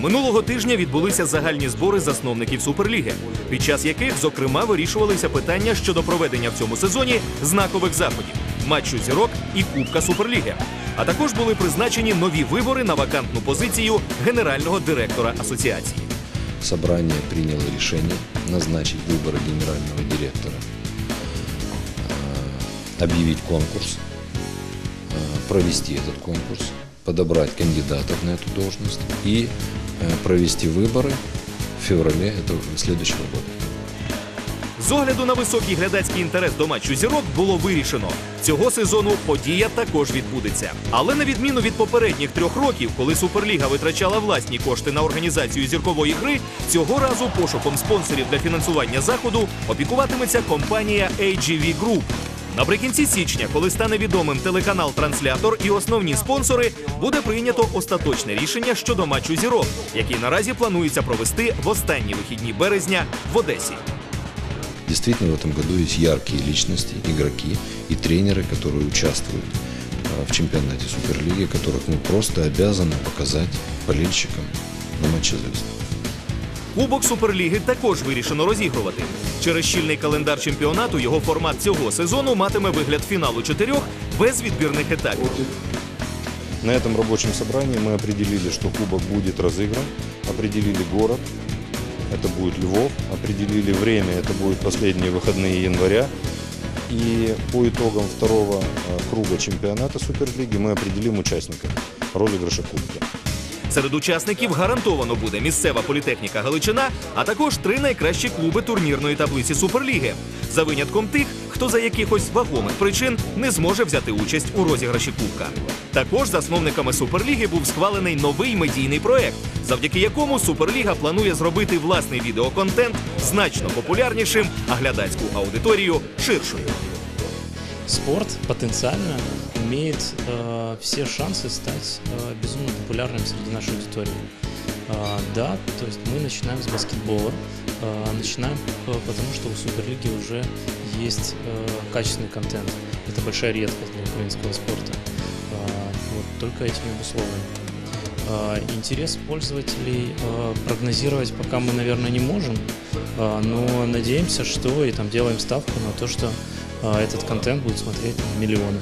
Минулого тижня відбулися загальні збори засновників Суперліги, під час яких, зокрема, вирішувалися питання щодо проведення в цьому сезоні знакових заходів матчу зірок і Кубка Суперліги. А також були призначені нові вибори на вакантну позицію генерального директора асоціації. Собрание приняло решение назначить выборы генерального директора, э, объявить конкурс, э, провести этот конкурс, подобрать кандидатов на эту должность и э, провести выборы в феврале этого следующего года. З огляду на високий глядацький інтерес до матчу зірок було вирішено. Цього сезону подія також відбудеться. Але на відміну від попередніх трьох років, коли Суперліга витрачала власні кошти на організацію зіркової гри, цього разу пошуком спонсорів для фінансування заходу опікуватиметься компанія AGV Group. Наприкінці січня, коли стане відомим телеканал-транслятор і основні спонсори, буде прийнято остаточне рішення щодо матчу зірок, який наразі планується провести в останні вихідні березня в Одесі. Действительно, в этом году есть яркие личности, игроки и тренеры, которые участвуют э, в чемпионате Суперлиги, которых мы просто обязаны показать болельщикам на матче звезд. Кубок Суперліги також вирішено розігрувати. Через щільний календар чемпіонату його формат цього сезону матиме вигляд фіналу чотирьох без відбірних етапів. На этом рабочем собрании мы определили, что кубок будет разыгран, определили город, это будет Львов, определили время, это будут последние выходные января. И по итогам второго э, круга чемпионата Суперлиги мы определим участников розыгрыша кубка. Серед учасників гарантовано буде місцева політехніка Галичина, а також три найкращі клуби турнірної таблиці Суперліги. За винятком тих, хто за якихось вагомих причин не зможе взяти участь у розіграші кубка. Також засновниками Суперліги був схвалений новий медійний проект, завдяки якому Суперліга планує зробити власний відеоконтент значно популярнішим, а глядацьку аудиторію ширшою. Спорт потенциально имеет э, все шансы стать э, безумно популярным среди нашей аудитории. Э, да, то есть мы начинаем с баскетбола, э, начинаем э, потому, что у Суперлиги уже есть э, качественный контент. Это большая редкость для украинского спорта. Э, вот только этими обусловлено. Э, Интерес пользователей э, прогнозировать пока мы, наверное, не можем, э, но надеемся, что и там делаем ставку на то, что этот контент будут смотреть миллионы.